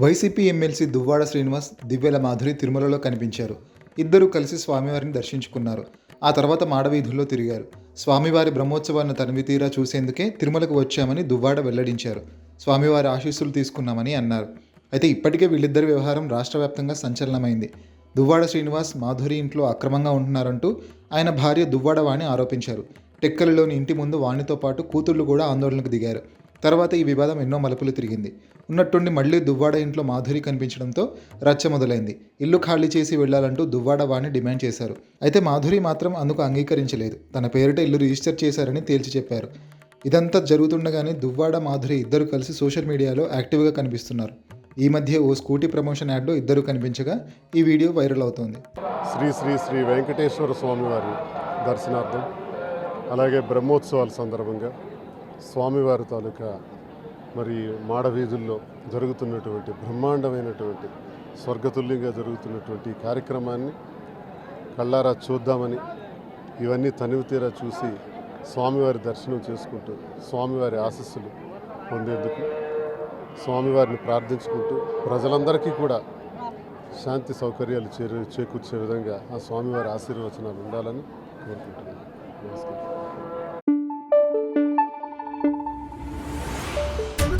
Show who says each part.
Speaker 1: YCP MLC Duvvada Srinivas దివ్యల మాధురి తిరుమలలో కనిపించారు. ఇద్దరూ కలిసి స్వామివారిని దర్శించుకున్నారు. ఆ తర్వాత మాడవీధుల్లో తిరిగారు. స్వామివారి బ్రహ్మోత్సవాన్ని తనివి తీరా చూసేందుకే తిరుమలకు వచ్చామని దువ్వాడ వెల్లడించారు. స్వామివారి ఆశీస్సులు తీసుకున్నామని అన్నారు. అయితే ఇప్పటికే వీళ్ళిద్దరి వ్యవహారం రాష్ట్ర వ్యాప్తంగా సంచలనమైంది. దువ్వాడ శ్రీనివాస్ మాధురి ఇంట్లో అక్రమంగా ఉంటున్నారంటూ ఆయన భార్య దువ్వాడ వాణి ఆరోపించారు. టెక్కలలోని ఇంటి ముందు వాణితో పాటు కూతుళ్ళు కూడా ఆందోళనకు దిగారు. తర్వాత ఈ వివాదం ఎన్నో మలుపులు తిరిగింది. ఉన్నట్టుండి మళ్ళీ దువ్వాడ ఇంట్లో మాధురి కనిపించడంతో రచ్చ మొదలైంది. ఇల్లు ఖాళీ చేసి వెళ్ళాలంటూ దువ్వాడ వాణి డిమాండ్ చేశారు. అయితే మాధురి మాత్రం అందుకు అంగీకరించలేదు. తన పేరిట ఇల్లు రిజిస్టర్ చేశారని తేల్చి చెప్పారు. ఇదంతా జరుగుతుండగానే దువ్వాడ మాధురి ఇద్దరు కలిసి సోషల్ మీడియాలో యాక్టివ్గా కనిపిస్తున్నారు. ఈ మధ్య ఓ స్కూటీ ప్రమోషన్ యాడ్లో ఇద్దరు కనిపించగా ఈ వీడియో వైరల్ అవుతోంది.
Speaker 2: శ్రీ శ్రీ శ్రీ వెంకటేశ్వర స్వామివారి దర్శనార్థం అలాగే బ్రహ్మోత్సవాల సందర్భంగా స్వామివారి తాలూకా మరి మాడవీధుల్లో జరుగుతున్నటువంటి బ్రహ్మాండమైనటువంటి స్వర్గతుల్యంగా జరుగుతున్నటువంటి ఈ కార్యక్రమాన్ని కళ్ళారా చూద్దామని ఇవన్నీ తనివితీరా చూసి స్వామివారి దర్శనం చేసుకుంటూ స్వామివారి ఆశస్సులు పొందేందుకు స్వామివారిని ప్రార్థించుకుంటూ ప్రజలందరికీ కూడా శాంతి సౌకర్యాలు చేరు చేకూర్చే విధంగా ఆ స్వామివారి ఆశీర్వచనాలు ఉండాలని కోరుకుంటున్నాను. నమస్కారం.